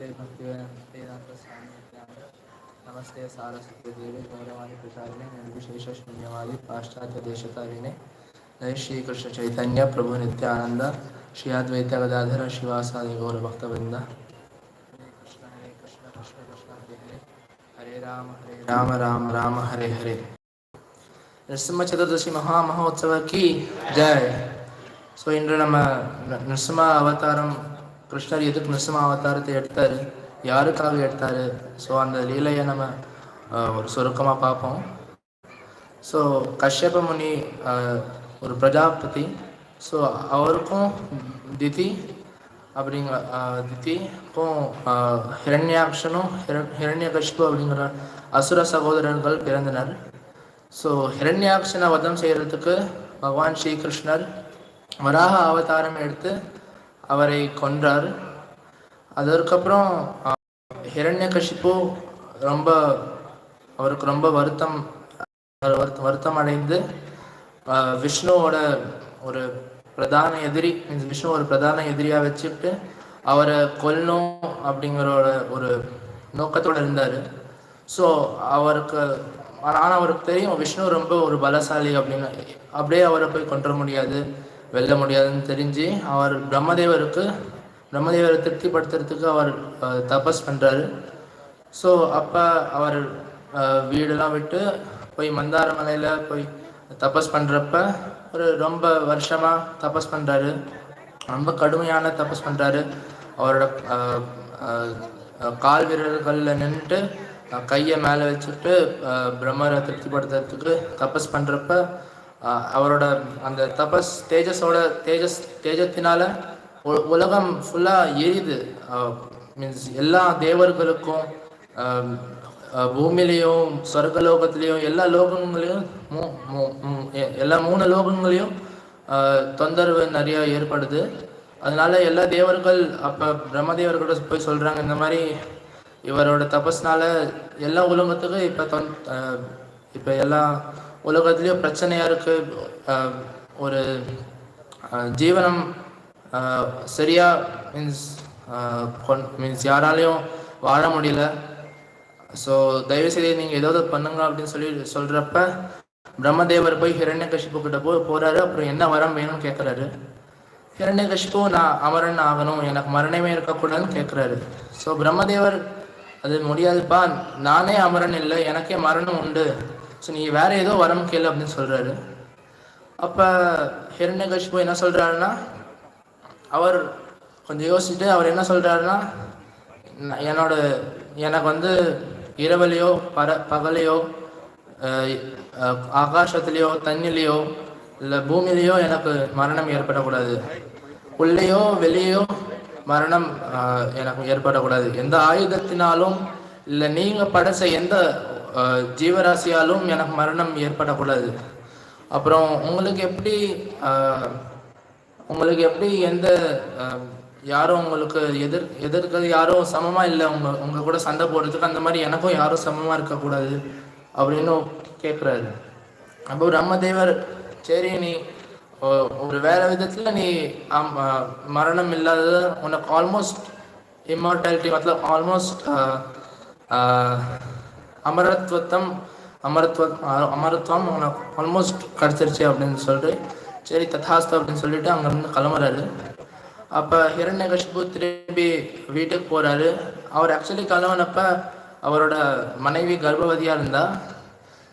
नमस्ते सारस्वतीदेवी गौरवाणी प्रचारिणे प्रसारिणे निर्विशेषशून्यवादी पाश्चात्यदेशकारिणे जय श्रीकृष्ण चैतन्य, प्रभु नित्यानंद, श्री अद्वैत गदाधर, शिवासादि गौरभक्तवृंद हरे कृष्ण राम, हरे राम राम राम, हरे हरे। नृसिंह चतुर्दशी महामहोत्सव की जय। सो इंद्र नम नृसिंह अवतारम கிருஷ்ணர் எதுக்கு நரசிம்ம அவதாரத்தை எடுத்தார்? யாருக்காக எடுத்தார்? ஸோ அந்த லீலையை நம்ம ஒரு சுருக்கமாக பார்ப்போம். ஸோ கஷ்யப முனி ஒரு பிரஜாபதி. ஸோ அவருக்கும் திதி அப்படிங்கிற அஹ், திதிக்கும் ஹிரண்யாக்ஷனும் ஹிர ஹிரண்யகஷ்பு அப்படிங்கிற அசுர சகோதரர்கள் பிறந்தனர். ஸோ ஹிரண்யாக்ஷனை வதம் செய்யறதுக்கு பகவான் ஸ்ரீகிருஷ்ணர் வராக அவதாரம் எடுத்து அவரை கொன்றார். அதற்கப்புறம் ஹிரண்யகஷிப்பு ரொம்ப அவருக்கு ரொம்ப வருத்தம் வருத்தம் அடைந்து விஷ்ணுவோட ஒரு பிரதான எதிரி மீன்ஸ் விஷ்ணு ஒரு பிரதான எதிரியாக வச்சுட்டு அவரை கொல்லணும் அப்படிங்கிறோட ஒரு- ஒரு நோக்கத்தோடு இருந்தார். ஸோ அவருக்கு ஆனால் அவருக்கு தெரியும் விஷ்ணு ரொம்ப ஒரு பலசாலி அப்படின்னு. அப்படியே அவரை போய் கொன்ற முடியாது. வெல்ல முடியாதுன்னு தெரிஞ்சு அவர் பிரம்மதேவருக்கு பிரம்மதேவரை திருப்திப்படுத்துறதுக்கு அவர் தபஸ் பண்ணுறாரு ஸோ அப்போ அவர் வீடெல்லாம் விட்டு போய் மந்தார மலையில் போய் தபஸ் பண்ணுறப்ப ஒரு ரொம்ப வருஷமாக தபஸ் பண்ணுறாரு ரொம்ப கடுமையான தபஸ் பண்ணுறாரு அவரோட கால் விரல்களில் நின்றுட்டு கையை மேலே வச்சுட்டு பிரம்மரை திருப்திப்படுத்துறதுக்கு தபஸ் பண்ணுறப்ப அவரோட அந்த தபஸ் தேஜஸோட தேஜஸ் தேஜத்தினால உ- உலகம் ஃபுல்லாக எரியுது. மீன்ஸ் எல்லா தேவர்களுக்கும் பூமியிலையும் சொர்க்க லோகத்திலையும் எல்லா லோகங்களையும் எ- எல்லா மூணு லோகங்களையும் தொந்தரவு நிறைய ஏற்படுது. அதனால எல்லா தேவர்கள் அப்போ பிரம்மதேவர்கிட்ட போய் சொல்கிறாங்க இந்த மாதிரி இவரோட தபஸ்னால எல்லா உலகத்துக்கும் இப்போ தொந் இப்போ எல்லா உலகத்துலேயோ பிரச்சனையாக இருக்குது ஒரு ஜீவனம் சரியாக மீன்ஸ் மீன்ஸ் மீன்ஸ் யாராலையும் வாழ முடியல. ஸோ தயவுசெய்து நீங்கள் ஏதாவது பண்ணுங்க அப்படின்னு சொல்லி சொல்கிறப்ப பிரம்மதேவர் போய் ஹிரண்யகஷிப்பு கிட்ட போய் போகிறாரு அப்புறம் என்ன வரம் வேணும்னு கேட்குறாரு ஹிரண்யகஷிப்பு நான் அமரன் ஆகணும். எனக்கு மரணமே இருக்கக்கூடாதுன்னு கேட்குறாரு ஸோ பிரம்மதேவர் அது முடியாதுப்பா. நானே அமரன் இல்லை. எனக்கே மரணம் உண்டு. ஸோ நீ வேற ஏதோ வரம் கேளு அப்படின்னு சொல்கிறாரு அப்போ போய் என்ன சொல்கிறாருன்னா அவர் கொஞ்சம் யோசிச்சுட்டு அவர் என்ன சொல்கிறாருன்னா என்னோட எனக்கு வந்து இரவுலையோ பர பகலையோ ஆகாசத்துலேயோ தண்ணிலேயோ இல்லை பூமியிலையோ எனக்கு மரணம் ஏற்படக்கூடாது. உள்ளேயோ வெளியோ மரணம் எனக்கு ஏற்படக்கூடாது. எந்த ஆயுதத்தினாலும் இல்லை நீங்கள் படைச்ச எந்த ஜீவராசியாலும் எனக்கு மரணம் ஏற்படக்கூடாது. அப்புறம் உங்களுக்கு எப்படி உங்களுக்கு எப்படி எந்த யாரும் உங்களுக்கு எதிர் எதிர்க்கிறது யாரும் சமமாக இல்லை உங்க உங்க கூட சண்டை போடுறதுக்கு அந்த மாதிரி எனக்கும் யாரும் சமமாக இருக்கக்கூடாது அப்படின்னு கேட்குறாரு அப்போ பிரம்மதேவர் சரி நீ ஒரு வேற விதத்தில் நீ மரணம் இல்லாதது உனக்கு ஆல்மோஸ்ட் இம்மார்டாலிட்டி மத்தலப் ஆல்மோஸ்ட் அமரத்துவத்தம் அமரத்துவ அமரத்துவம் உனக்கு ஆல்மோஸ்ட் கிடச்சிருச்சு அப்படின்னு சொல்லிட்டு சரி ததாஸ்து அப்படின்னு சொல்லிட்டு அங்கேருந்து கிளம்புறாரு. அப்போ ஹிரண்யகசிபு திரும்பி வீட்டுக்கு போகிறாரு அவர் ஆக்சுவலி கிளம்பினப்ப அவரோட மனைவி கர்ப்பவதியாக இருந்தா.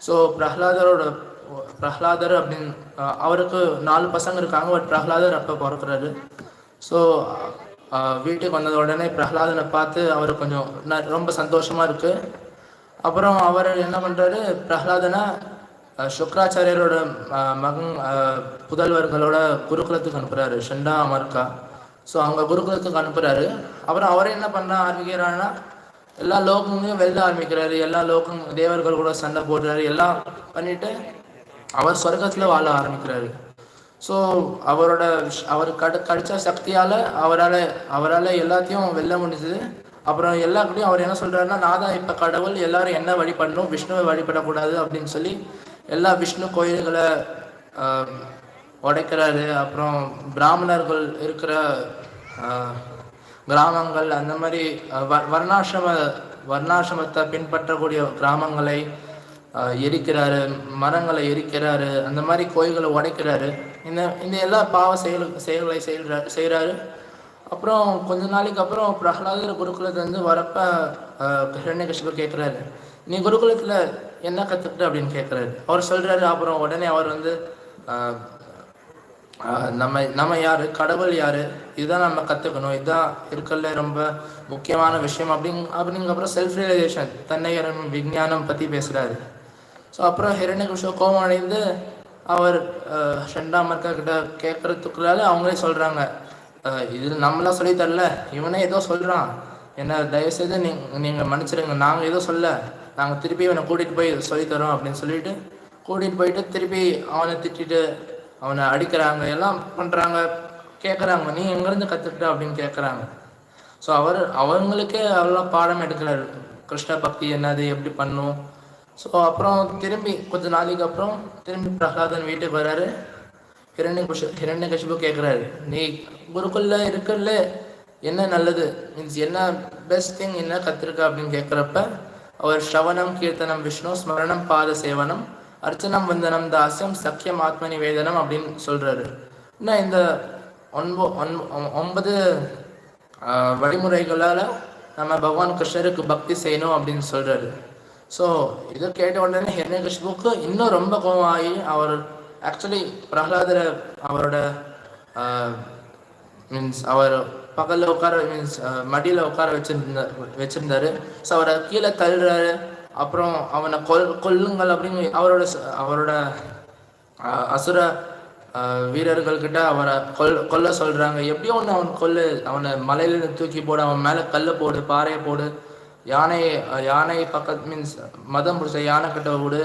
ஸோ பிரஹ்லாதரோட பிரஹ்லாதர் அப்படின்னு அவருக்கு நாலு பசங்க இருக்காங்க பட் பிரஹ்லாதர் அப்போ பிறக்கிறாரு. ஸோ வீட்டுக்கு வந்தது உடனே பிரஹ்லாதனை பார்த்து அவர் கொஞ்சம் ந- ரொம்ப சந்தோஷமாக இருக்குது அப்புறம் அவர் என்ன பண்றாரு? பிரகலாதனை சுக்கராச்சாரியரோட மகன் புதல்வர்களோட குருகுலத்துக்கு அனுப்புறாரு ஷண்டா அமர்கா. ஸோ அவங்க குருகுலத்துக்கு அனுப்புறாரு. அப்புறம் அவர் என்ன பண்ண ஆரம்பிக்கிறாருன்னா எல்லா லோகங்களையும் வெல்ல ஆரம்பிக்கிறாரு. எல்லா லோகம் தேவர்கள் கூட சண்டை போடுறாரு. எல்லாம் பண்ணிட்டு அவர் சொர்க்கத்துல வாழ ஆரம்பிக்கிறாரு. ஸோ அவரோட அவர் கடு கிடைச்ச சக்தியால் அவரால் அவரால் எல்லாத்தையும் வெல்ல முடிஞ்சது. அப்புறம் எல்லாருக்கிட்டையும் அவர் என்ன சொல்கிறாருன்னா நான் தான் இப்போ கடவுள் எல்லாரும் என்ன வழிபடணும் விஷ்ணுவை வழிபடக்கூடாது அப்படின்னு சொல்லி எல்லா விஷ்ணு கோயில்களை உடைக்கிறாரு. அப்புறம் பிராமணர்கள் இருக்கிற கிராமங்கள் அந்த மாதிரி வ- வர்ணாசிரம வர்ணாசிரமத்தை பின்பற்றக்கூடிய கிராமங்களை எரிக்கிறாரு மரங்களை எரிக்கிறாரு அந்த மாதிரி கோயில்களை உடைக்கிறாரு. இந்த இந்த எல்லா பாவ செயல் செயல்களை செய்கிறா செய்கிறாரு அப்புறம் கொஞ்ச நாளைக்கு அப்புறம் பிரகலாதர் குருகுலத்துலேருந்து வரப்ப ஹிரண்யகசிபர் கேட்குறாரு நீ குருகுலத்தில் என்ன கற்றுக்கிட்ட அப்படின்னு கேட்குறாரு அவர் சொல்கிறாரு அப்புறம் உடனே அவர் வந்து நம்ம நம்ம யார்? கடவுள் யார்? இதுதான் நம்ம கற்றுக்கணும் இதுதான் இருக்கல ரொம்ப முக்கியமான விஷயம் அப்படிங் அப்படிங்கப்புறம் செல்ஃப் ரியலைசேஷன் தன்னை விஞ்ஞானம் பற்றி பேசுகிறாரு ஸோ அப்புறம் ஹிரண்யகுஷோ கோபம் அடைந்து அவர் ஆஹ், ஷண்டாமர்கா கிட்ட கேட்கறதுக்குள்ளால அவங்களே சொல்கிறாங்க இது நம்மளாம் சொல்லி தரல. இவனே ஏதோ சொல்கிறான் என்ன தயவுசெய்து நீங்க நீங்கள் மன்னிச்சிடுங்க நாங்கள் ஏதோ சொல்ல. நாங்கள் திருப்பி இவனை கூட்டிகிட்டு போய் சொல்லி தரோம் அப்படின்னு சொல்லிட்டு கூட்டிகிட்டு போயிட்டு திருப்பி அவனை திட்டிட்டு அவனை அடிக்கிறாங்க. எல்லாம் பண்ணுறாங்க கேட்குறாங்க நீ எங்கேருந்து கற்றுக்கிட்ட அப்படின்னு கேட்குறாங்க ஸோ அவர் அவங்களுக்கே அவ்வளோ பாடம் எடுக்கிறார். கிருஷ்ண பக்தி என்னது? எப்படி பண்ணும்? ஸோ அப்புறம் திரும்பி கொஞ்ச நாளைக்கு அப்புறம் திரும்பி பிரகலாதன் வீட்டுக்கு வர்றாரு ஹிரண்ய குஷ ஹிரண்ய கஷிபு கேட்குறாரு நீ குருக்குள்ள இருக்குல்ல என்ன நல்லது? மீன்ஸ் என்ன பெஸ்ட் திங் என்ன கற்றுருக்க அப்படின்னு கேட்குறப்ப அவர் ஸ்ரவணம் கீர்த்தனம் விஷ்ணு ஸ்மரணம் பாத சேவனம் அர்ச்சனம் வந்தனம் தாசியம் சக்கியம் ஆத்ம நிவேதனம் அப்படின்னு சொல்றாரு. இன்னும் இந்த ஒன்போ ஒன் ஒன்பது வழிமுறைகளால் நம்ம பகவான் கிருஷ்ணருக்கு பக்தி செய்யணும் அப்படின்னு சொல்றாரு. ஸோ இதை கேட்ட உடனே ஹிரண்யகிருஷ்ணுக்கு இன்னும் ரொம்ப கோவம் ஆகி அவர் ஆக்சுவலி பிரகலாதரை அவரோட மீன்ஸ் அவர் பக்கத்தில் உட்கார மீன்ஸ் மடியில் உட்கார வச்சிருந்த வச்சிருந்தாரு. ஸோ அவரை கீழே தள்ளுறாரு. அப்புறம் அவனை கொல் கொல்லுங்கள் அப்படின்னு அவரோட அவரோட அசுர வீரர்கள் வீரர்கள்கிட்ட அவரை கொல் கொல்ல சொல்றாங்க. எப்படியோ ஒன்று அவன் கொல்லு. அவனை மலையிலிருந்து தூக்கி போடு அவன் மேலே கல்லை போடு பாறையை போடு யானை யானை பக்கத்து மீன்ஸ் மதம் பிடிச்ச யானை கிட்ட விடு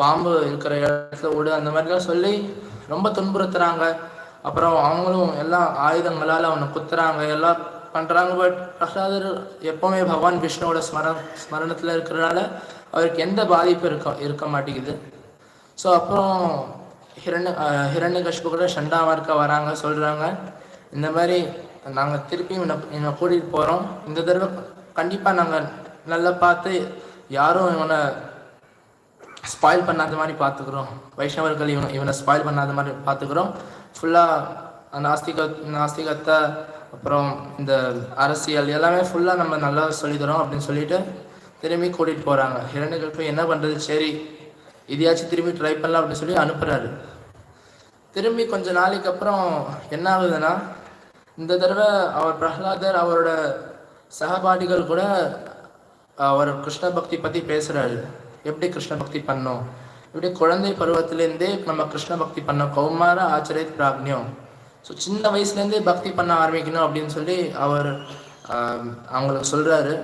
பாம்பு இருக்கிற இடத்துல ஓடு அந்த மாதிரிலாம் சொல்லி ரொம்ப துன்புறுத்துறாங்க. அப்புறம் அவங்களும் எல்லாம் ஆயுதங்களால் அவனை குத்துறாங்க எல்லாம் பண்ணுறாங்க பட் பிரசாதர் எப்பவுமே பகவான் விஷ்ணுவோட ஸ்மர ஸ்மரணத்தில் இருக்கிறனால அவருக்கு எந்த பாதிப்பும் இருக்க இருக்க மாட்டேங்குது. ஸோ அப்புறம் ஹிரண்ய ஹிரண்ய கஷ்பு கூட ஷண்டாமர்க்கா வராங்க சொல்கிறாங்க இந்த மாதிரி நாங்கள் திருப்பி இவனை இவனை கூட்டிகிட்டு போகிறோம் இந்த தடவை கண்டிப்பாக நாங்கள் நல்லா பார்த்து யாரும் இவனை ஸ்பாயில் பண்ணாத மாதிரி பார்த்துக்குறோம். வைஷ்ணவர்கள் இவனை இவனை ஸ்பாயில் பண்ணாத மாதிரி பார்த்துக்குறோம். ஃபுல்லாக நாஸ்திக நாஸ்திகத்தை அப்புறம் இந்த அரசியல் எல்லாமே ஃபுல்லாக நம்ம நல்லா சொல்லித்தரோம் அப்படின்னு சொல்லிட்டு திரும்பி கூட்டிகிட்டு போகிறாங்க இரண்டுகளுக்கும் என்ன பண்ணுறது சரி இதையாச்சும் திரும்பி ட்ரை பண்ணலாம் அப்படின்னு சொல்லி அனுப்புகிறாரு திரும்பி கொஞ்ச நாளைக்கு அப்புறம் என்ன ஆகுதுன்னா இந்த தடவை அவர் பிரகலாதர் அவரோட சகபாடிகள் கூட அவர் கிருஷ்ண பக்தி பற்றி பேசுகிறாரு எப்படி கிருஷ்ண பக்தி பண்ணோம்? இப்படி குழந்தை பருவத்திலேருந்தே நம்ம கிருஷ்ண பக்தி பண்ணோம்? கௌமார ஆச்சரிய பிராக்னியம் ஸோ சின்ன வயசுலேருந்தே பக்தி பண்ண ஆரம்பிக்கணும் அப்படின்னு சொல்லி அவர் அவங்களுக்கு சொல்கிறாரு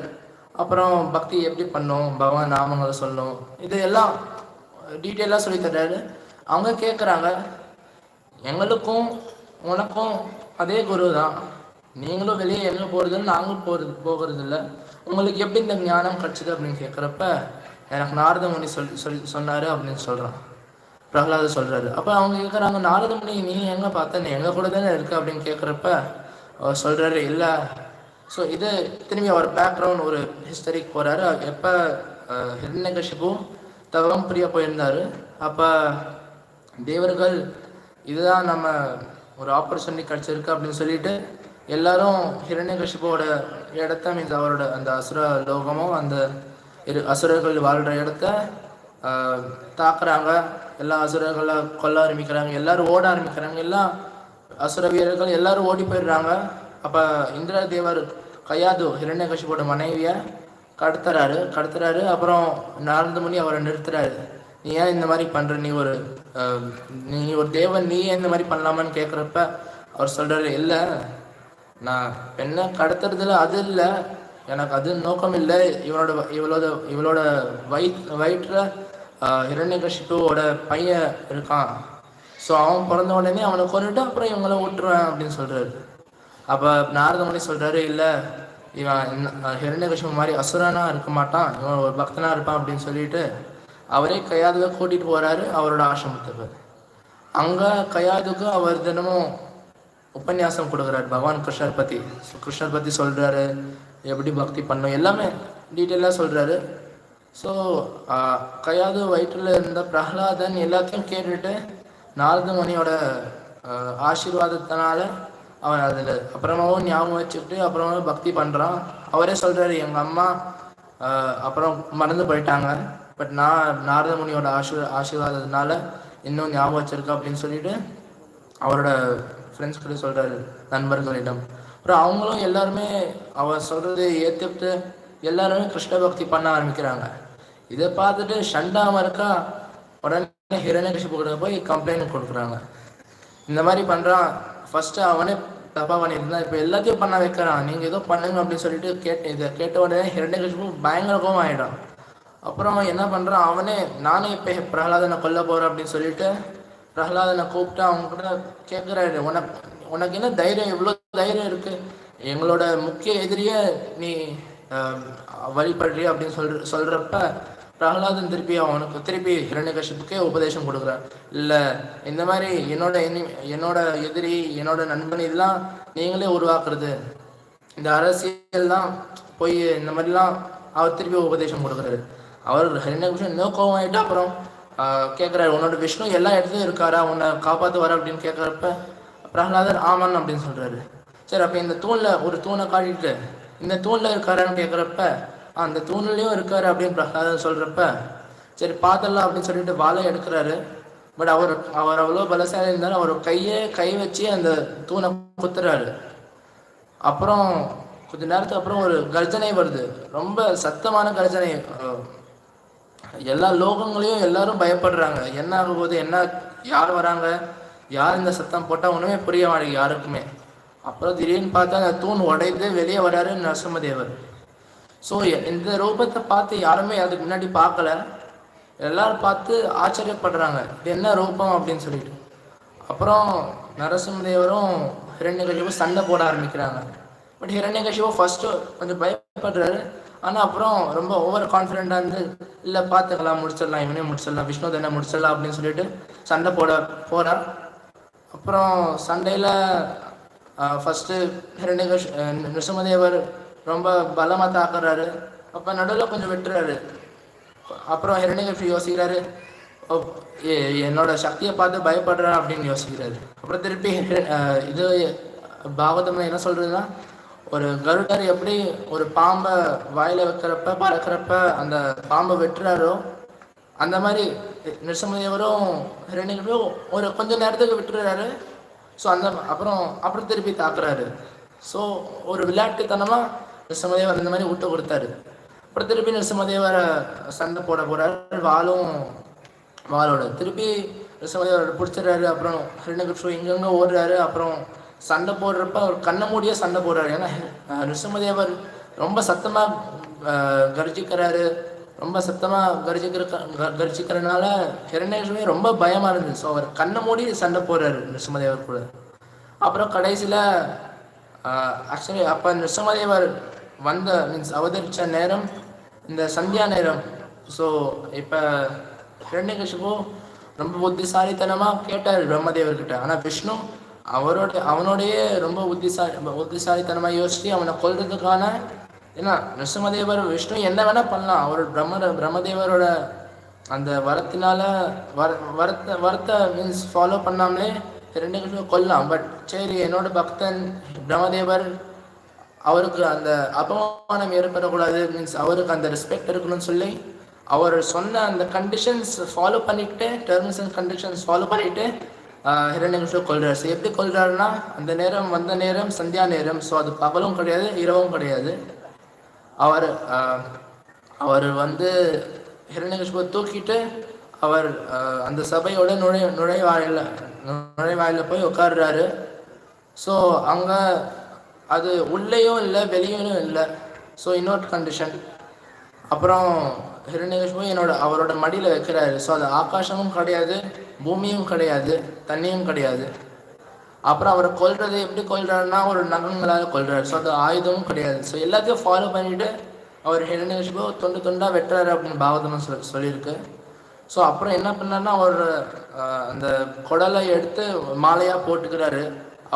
அப்புறம் பக்தி எப்படி பண்ணும்? பகவான் நாமங்களை சொல்லணும். இது எல்லாம் டீட்டெயிலாக சொல்லி தர்றாரு. அவங்க கேட்குறாங்க எங்களுக்கும் உனக்கும் அதே குரு தான். நீங்களும் வெளியே எங்கே போகிறதுன்னு நாங்களும் போகிறது போகிறது இல்லை உங்களுக்கு எப்படி இந்த ஞானம் கிடச்சிது? அப்படின்னு கேட்குறப்ப எனக்கு நாரத முனி சொல் சொல்லி சொன்னார் அப்படின்னு சொல்கிறான் பிரகலாதர் சொல்கிறாரு அப்போ அவங்க கேட்குறாங்க நாரத முனி நீ எங்கே பார்த்த? நீ எங்கள் கூட தானே இருக்க? அப்படின்னு கேட்குறப்ப அவர் சொல்கிறாரு இல்லை. ஸோ இது திரும்பி அவர் பேக்ரவுண்ட் ஒரு ஹிஸ்டரிக்கு போகிறாரு எப்போ ஹிரண்யகஷிபு தவம் புரிய போயிருந்தார் அப்போ தேவர்கள் இதுதான் நம்ம ஒரு ஆப்பர்ச்சுனிட்டி கிடச்சிருக்கு அப்படின்னு சொல்லிட்டு எல்லாரும் ஹிரண்யகஷிபோட இடத்த மீன்ஸ் அவரோட அந்த அசுர லோகமும் அந்த இரு அசுரர்கள் வாழ்கிற இடத்த தாக்குறாங்க. எல்லா அசுரர்களை கொல்ல ஆரம்பிக்கிறாங்க. எல்லாரும் ஓட ஆரம்பிக்கிறாங்க. எல்லாம் அசுர வீரர்கள் எல்லாரும் ஓடி போயிடுறாங்க. அப்போ இந்திர தேவர் கையாது ஹிரண்யகஷிபோட மனைவியை கடத்துறாரு. கடத்துறாரு. அப்புறம் நாரத மணி அவரை நிறுத்துறாரு. நீ ஏன் இந்த மாதிரி பண்ணுற நீ ஒரு நீ ஒரு தேவன். நீ ஏன் இந்த மாதிரி பண்ணலாமான்னு கேட்குறப்ப அவர் சொல்கிறாரு இல்லை நான் பெண்ணை கடத்துறதுல அது இல்லை. எனக்கு அது நோக்கம் இல்லை. இவனோட இவளோட இவளோட வயிற் வயிற்றில் ஹிரண்யகஷிப்புவோட பையன் இருக்கான். ஸோ அவன் பிறந்த உடனே அவனை கொண்டுட்டு அப்புறம் இவங்கள விட்டுருவேன் அப்படின்னு சொல்றாரு. அப்போ நாரதமணி சொல்றாரு இல்லை இவன் ஹிரண்யகஷிபு மாதிரி அசுரனா இருக்க மாட்டான். இவன் ஒரு பக்தனா இருப்பான் அப்படின்னு சொல்லிட்டு அவரே கையாதுவை கூட்டிட்டு போறாரு அவரோட ஆசிரமத்துக்கு. அங்கே கையாதுக்கு அவர் தினமும் உபன்யாசம் கொடுக்குறாரு பகவான் கிருஷ்ணர் பற்றி கிருஷ்ணர் பற்றி சொல்கிறாரு எப்படி பக்தி பண்ணும் எல்லாமே டீட்டெயிலாக சொல்கிறாரு ஸோ கையாது வயிற்றில் இருந்த பிரகலாதன் எல்லாத்தையும் கேட்டுட்டு நாரத மணியோட ஆசீர்வாதத்தினால அவன் அதில் அப்புறமாவும் ஞாபகம் வச்சுக்கிட்டு அப்புறமா பக்தி பண்ணுறான் அவரே சொல்கிறாரு எங்கள் அம்மா அப்புறம் மறந்து போயிட்டாங்க. பட் நான் நாரத முனியோட ஆசீர் ஆசீர்வாதத்தினால இன்னும் ஞாபகம் வச்சிருக்கேன் அப்படின்னு சொல்லிட்டு அவரோட ஃப்ரெண்ட்ஸ் கிட்ட சொல்கிறாரு நண்பர்களிடம். அப்புறம் அவங்களும் எல்லாருமே அவர் சொல்கிறது ஏற்றுக்கிட்டு எல்லாருமே கிருஷ்ண பக்தி பண்ண ஆரம்பிக்கிறாங்க. இதை பார்த்துட்டு ஷண்டாம இருக்கா உடனே ஹிரண்யகிஷிபு கூட போய் கம்ப்ளைண்ட் கொடுக்குறாங்க. இந்த மாதிரி பண்ணுறான் ஃபர்ஸ்ட் அவனே தப்பா பண்ணியிருந்தான். இப்போ எல்லாத்தையும் பண்ண வைக்கிறான். நீங்கள் ஏதோ பண்ணுங்க அப்படின்னு சொல்லிட்டு கேட்டு இதை கேட்ட உடனே ஹிரண்யகிஷிபு பயங்கர கோபம் ஆயிடும். அப்புறம் அவன் என்ன பண்ணுறான் அவனே நானே இப்போ பிரகலாதனை கொல்ல போகிறேன் அப்படின்னு சொல்லிட்டு பிரகலாதனை கூப்பிட்டு அவங்க கூட கேட்குறாரு உனக்கு உனக்கு என்ன தைரியம் இவ்வளோ தைரியம் இருக்கு. எங்களோட முக்கிய எதிரியை நீ வழிபடுறிய அப்படின்னு சொல் சொல்கிறப்ப பிரகலாதன் திருப்பி அவனுக்கு திருப்பி ஹிரண்யகசிப்புக்கே உபதேசம் கொடுக்குறார். இல்லை இந்த மாதிரி என்னோட என்னோட எதிரி என்னோட நண்பன் இதெல்லாம் நீங்களே உருவாக்குறது. இந்த அரசியல் தான் போய் இந்த மாதிரிலாம் அவர் திருப்பி உபதேசம் கொடுக்குறாரு. அவர் ஹிரண்யகிருஷ்ணன் இன்னும் கோவம் ஆயிட்டு அப்புறம் கேட்குறாரு உன்னோட விஷ்ணு எல்லா இடத்துலையும் இருக்காரா? உன்னை காப்பாற்ற அப்படின்னு கேட்குறப்ப பிரகலாதர் ஆமான் அப்படின்னு சொல்கிறாரு சரி அப்போ இந்த தூணில் ஒரு தூணை காட்டிட்டு இந்த தூணில் இருக்காரான்னு கேட்குறப்ப அந்த தூண்லேயும் இருக்காரு அப்படின்னு பிரகலாதர் சொல்கிறப்ப சரி பார்த்துடலாம் அப்படின்னு சொல்லிட்டு வாழை எடுக்கிறாரு. பட் அவர் அவர் அவ்வளோ பலசாலி இருந்தாலும் அவர் கையே கை வச்சு அந்த தூணை குத்துறாரு. அப்புறம் கொஞ்ச நேரத்துக்கு அப்புறம் ஒரு கர்ஜனை வருது. ரொம்ப சத்தமான கர்ஜனை. எல்லா லோகங்களையும் எல்லாரும் பயப்படுறாங்க. என்ன ஆகும் போது என்ன யார் வராங்க? யார் இந்த சத்தம் போட்டால் ஒன்றுமே புரிய மாட்டேங்குது யாருக்குமே. அப்புறம் திடீர்னு பார்த்தா அந்த தூண் உடைந்து வெளியே வராரு நரசிம்மதேவர். ஸோ இந்த ரூபத்தை பார்த்து யாருமே அதுக்கு முன்னாடி பார்க்கல. எல்லாரும் பார்த்து ஆச்சரியப்படுறாங்க. இது என்ன ரூபம் அப்படின்னு சொல்லிட்டு. அப்புறம் நரசிம்மதேவரும் ஹிரண்யகசிபும் சண்டை போட ஆரம்பிக்கிறாங்க. பட் ஹிரண்யகசிபும் ஃபர்ஸ்ட் கொஞ்சம் பயப்படுறாரு. ஆனால் அப்புறம் ரொம்ப ஓவர் கான்ஃபிடென்ட்டாக இருந்து இல்லை பார்த்துக்கலாம் முடிச்சிடலாம் இவனே முடிச்சிடலாம் விஷ்ணு தானே முடிச்சிடலாம் அப்படின்னு சொல்லிட்டு சண்டை போட போகிறார் அப்புறம் சண்டையில் ஃபஸ்ட்டு ஹிரண்ய நிருசிம்மதேவர் ரொம்ப பலமாக தாக்குறாரு. அப்போ நடுவில் கொஞ்சம் விட்டுறாரு. அப்புறம் ஹிரண்யகஷி யோசிக்கிறாரு. என்னோட சக்தியை பார்த்து பயப்படுறா அப்படின்னு யோசிக்கிறாரு. அப்புறம் திருப்பி இது பாகவதம் என்ன சொல்றதுன்னா ஒரு கருடர் எப்படி ஒரு பாம்பை வாயில வைக்கிறப்ப பறக்கிறப்ப அந்த பாம்பை வெட்டுறாரோ அந்த மாதிரி நிருசிம்மதேவரும் ஹிரண்யகசியும் ஒரு கொஞ்ச நேரத்துக்கு விட்டுறாரு. ஸோ அந்த அப்புறம் அப்புறம் திருப்பி தாக்குறாரு. ஸோ ஒரு விளையாட்டுத்தனமாக நிருசிம்மதேவர் இந்த மாதிரி விட்டு கொடுத்தாரு. அப்புறம் திருப்பி நிருசிம்மதேவரை சண்டை போட போறாரு. வாளும் வாளோட திருப்பி நிருசிம்மதேவர் பிடிச்சிடுறாரு. அப்புறம் ஹிரண்யகசிபு இங்கங்க ஓடுறாரு. அப்புறம் சண்டை போடுறப்ப அவர் கண்ணை மூடியே சண்டை போடுறாரு. ஏன்னா அஹ், ரொம்ப சத்தமாக கர்ஜிக்கிறாரு. ரொம்ப சத்தமாக கர்ஜிக்கிற க- கர்ஜிக்கிறனால ஹிரண்யகசிபுவே ரொம்ப பயமாக இருந்தது. ஸோ அவர் கண்ணை மூடி சண்டை போடுறாரு நிருஷ்மதேவர் கூட. அப்புறம் கடைசியில் ஆக்சுவலி அப்போ நிருஷ்மதேவர் வந்த மீன்ஸ் அவதரித்த நேரம் இந்த சந்தியா நேரம். ஸோ இப்போ ஹிரண்யகசிபு ரொம்ப புத்திசாலித்தனமாக கேட்டார் பிரம்மதேவர்கிட்ட. ஆனால் விஷ்ணு அவரோட அவனோடையே ரொம்ப புத்திசாலி புத்திசாலித்தனமாக யோசித்து அவனை கொல்றதுக்கான ஏன்னா நிருசிம்மதேவர் விஷ்ணு என்ன வேணால் பண்ணலாம். அவர் பிரம்ம பிரம்மதேவரோட அந்த வரத்தினால வர வரத்தை வரத்தை மீன்ஸ் ஃபாலோ பண்ணாமலே ரெண்டு ஹிரண்யகசிபு கொல்லலாம். பட் சரி என்னோட பக்தன் பிரம்மதேவர் அவருக்கு அந்த அபமானம் ஏற்படக்கூடாது. மீன்ஸ் அவருக்கு அந்த ரெஸ்பெக்ட் இருக்கணும்னு சொல்லி அவர் சொன்ன அந்த கண்டிஷன்ஸ் ஃபாலோ பண்ணிக்கிட்டு டேர்ம்ஸ் அண்ட் கண்டிஷன்ஸ் ஃபாலோ பண்ணிட்டு ஹிரண்யகிருஷ்ண கொள்றாரு So, எப்படி கொள்றாருன்னா அந்த நேரம் வந்த நேரம் சந்தியா நேரம். ஸோ அது பகலும் கிடையாது இரவும் கிடையாது. அவர் அவர் வந்து ஹிரண்யகிருஷ்ண தூக்கிட்டு அவர் அந்த சபையோட நுழை நுழைவாயில நுழைவாயில போய் உட்கார்றாரு. ஸோ அங்கே அது உள்ளேயும் இல்லை வெளியும் இல்லை. ஸோ இன்னொரு கண்டிஷன் அப்புறம் ஹிரண்யகசிபு என்னோட அவரோட மடியில் வைக்கிறாரு. ஸோ அது ஆகாசமும் கிடையாது பூமியும் கிடையாது தண்ணியும் கிடையாது. அப்புறம் அவரை கொல்றது எப்படி கொள்றாருன்னா ஒரு நகங்களால் கொள்றாரு ஸோ அது ஆயுதமும் கிடையாது. ஸோ எல்லாத்தையும் ஃபாலோ பண்ணிட்டு அவர் ஹிரண்யகசிபு தொண்டு தொண்டாக வெட்டுறாரு அப்படின்னு பாகவதம் சொல் சொல்லியிருக்கு. ஸோ அப்புறம் என்ன பண்ணாருன்னா அவர் அந்த குடலை எடுத்து மாலையாக போட்டுக்கிறாரு.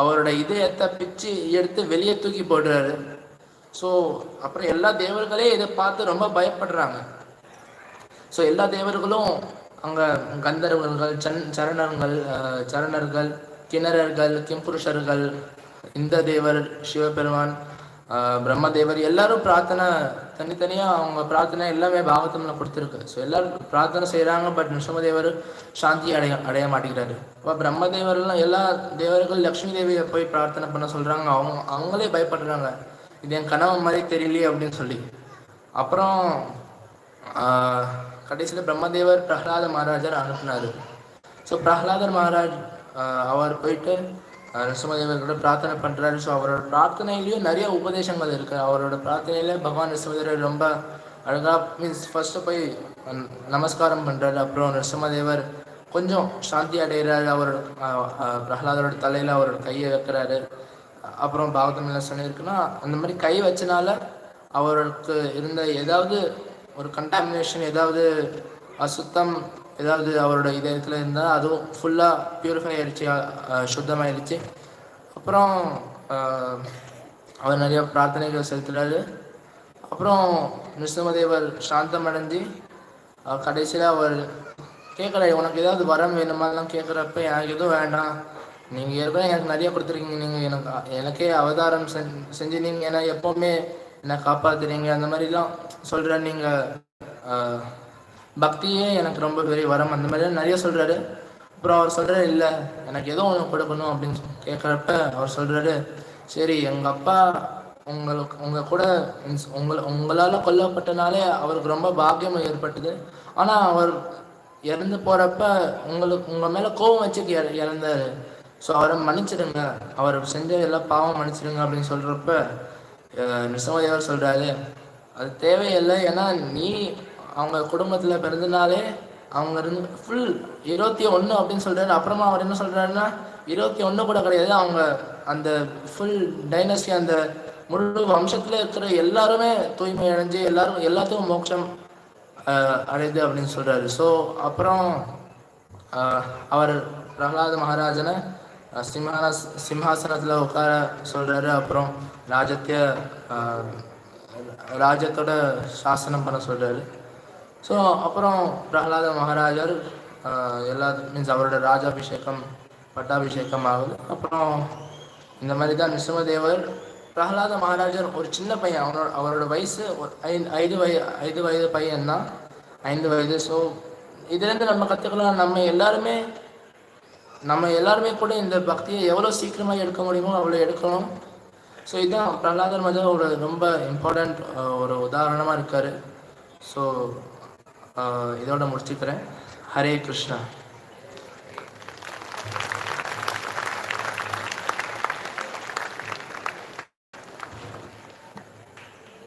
அவரோட இதயத்தை பிச்சு எடுத்து வெளியே தூக்கி போடுறாரு. ஸோ அப்புறம் எல்லா தேவர்களே இதை பார்த்து ரொம்ப பயப்படுறாங்க. ஸோ எல்லா தேவர்களும் அங்கே கந்தர்வர்கள் சன் சரணர்கள் சரணர்கள் கிணறர்கள் கிம்புருஷர்கள் இந்த தேவர் சிவபெருமான் பிரம்மதேவர் எல்லாரும் பிரார்த்தனை தனித்தனியாக அவங்க பிரார்த்தனை எல்லாமே பாகத்தம்ல கொடுத்துருக்கு. ஸோ எல்லாரும் பிரார்த்தனை செய்கிறாங்க பட் நிருசிம்மதேவர் சாந்தி அடைய அடைய மாட்டேங்கிறாரு. இப்போ பிரம்மதேவர்லாம் எல்லா தேவர்கள் லக்ஷ்மி தேவியை போய் பிரார்த்தனை பண்ண சொல்கிறாங்க அவங்க அவங்களே பயப்படுறாங்க. இது என் கனவு மாதிரி தெரியலையே அப்படின்னு சொல்லி. அப்புறம் கடைசியில் பிரம்மதேவர் பிரஹ்லாத மகாராஜர் அனுப்புனாரு. ஸோ பிரஹ்லாதர் மகாராஜ் அவர் போயிட்டு நரசிம்மதேவர்கிட்ட பிரார்த்தனை பண்ணுறாரு ஸோ அவரோட பிரார்த்தனையிலையும் நிறைய உபதேசங்கள் இருக்குது அவரோட பிரார்த்தனையில பகவான் நரசிம்மதேவர் ரொம்ப அழகாக மீன்ஸ் ஃபஸ்ட்டு போய் நமஸ்காரம் பண்ணுறாரு அப்புறம் நரசிம்மதேவர் கொஞ்சம் சாந்தி அடைகிறாரு அவரோட ஆஹ் பிரஹ்லாதரோட தலையில் அவரோட கையை வைக்கிறாரு. அப்புறம் பாகவதம் என்ன சொல்லியிருக்குன்னா அந்த மாதிரி கை வச்சனால அவருக்கு இருந்த ஏதாவது ஒரு கண்டாமினேஷன் ஏதாவது அசுத்தம் ஏதாவது அவரோட இதயத்தில் இருந்தால் அதுவும் ஃபுல்லாக பியூரிஃபை ஆயிடுச்சு சுத்தமாயிடுச்சு அப்புறம் அவர் நிறைய பிரார்த்தனைகள் செலுத்துறாரு. அப்புறம் நிருசிம்மதேவர் சாந்தம் அடைஞ்சு கடைசியில் அவர் கேட்குற உனக்கு ஏதாவது வரம் வேணுமாலாம் கேட்குறப்ப எனக்கு எதுவும் வேண்டாம். நீங்கள் ஏற்கனவே எனக்கு நிறைய கொடுத்துருக்கீங்க. நீங்கள் எனக்கு எனக்கே அவதாரம் செஞ்சு செஞ்சு நீங்கள் என்ன எப்போவுமே என்னை காப்பாற்றுறீங்க அந்த மாதிரிலாம் சொல்கிற நீங்கள் பக்தியே எனக்கு ரொம்ப பெரிய வரம். அந்த மாதிரிலாம் நிறைய சொல்கிறாரு அப்புறம் அவர் சொல்கிறாரு இல்லை எனக்கு ஏதோ ஒன்று கொடுக்கணும் அப்படின்னு கேட்குறப்ப அவர் சொல்கிறாரு சரி எங்கள் அப்பா உங்களுக்கு உங்கள் கூட means உங்களால் கொல்லப்பட்டனாலே அவருக்கு ரொம்ப பாக்கியம் ஏற்பட்டது. ஆனால் அவர் இறந்து போகிறப்ப உங்களுக்கு உங்கள் மேலே கோபம் வச்சு இற இறந்தார். ஸோ அவரை மன்னிச்சிடுங்க. அவர் செஞ்ச எல்லா பாவம் மன்னிச்சிடுங்க அப்படின்னு சொல்கிறப்ப நிசமதேவர் சொல்கிறாரு அது தேவையில்லை. ஏன்னா நீ அவங்க குடும்பத்தில் பிறந்தனாலே அவங்க இருந்து ஃபுல் இருபத்தி ஒன்று அப்படின்னு சொல்கிறாரு அப்புறமா அவர் என்ன சொல்கிறாருன்னா இருபத்தி ஒன்று கூட கிடையாது. அவங்க அந்த ஃபுல் டைனஸ்டி அந்த முழு வம்சத்தில் இருக்கிற எல்லாருமே தூய்மை அடைஞ்சு எல்லாரும் எல்லாத்துக்கும் மோட்சம் அடையுது அப்படின்னு சொல்கிறாரு ஸோ அப்புறம் அவர் பிரகலாத மகாராஜனை ஆஹ், சிம்ஹான சிம்ஹாசனத்தில் உட்கார சொல்கிறாரு அப்புறம் ராஜத்திய ஆஹ், ராஜ்யத்தோட சாசனம் பண்ண சொல்கிறாரு ஸோ அப்புறம் பிரகலாத மகாராஜர் ஆஹ், எல்லா மீன்ஸ் அவரோட ராஜாபிஷேகம் பட்டாபிஷேகம் ஆகுது. அப்புறம் இந்த மாதிரி தான் நிசுமதேவர் பிரகலாத மகாராஜர் ஒரு சின்ன பையன். அவனோட அவரோட வயசு ஐந்து ஐந்து வயது ஐந்து வயது பையன் தான் ஐந்து வயது. ஸோ இதுலேருந்து நம்ம கற்றுக்கலாம் நம்ம எல்லாருமே நம்ம எல்லாருமே கூட இந்த பக்தியை எவ்வளோ சீக்கிரமாக எடுக்க முடியுமோ அவ்வளோ எடுக்கணும். ஸோ இதுதான் பிரகலாதர் மஜா ஒரு ரொம்ப இம்பார்ட்டண்ட் ஒரு உதாரணமாக இருக்கார். ஸோ இதோட முடிச்சுக்கிறேன். ஹரே கிருஷ்ணா.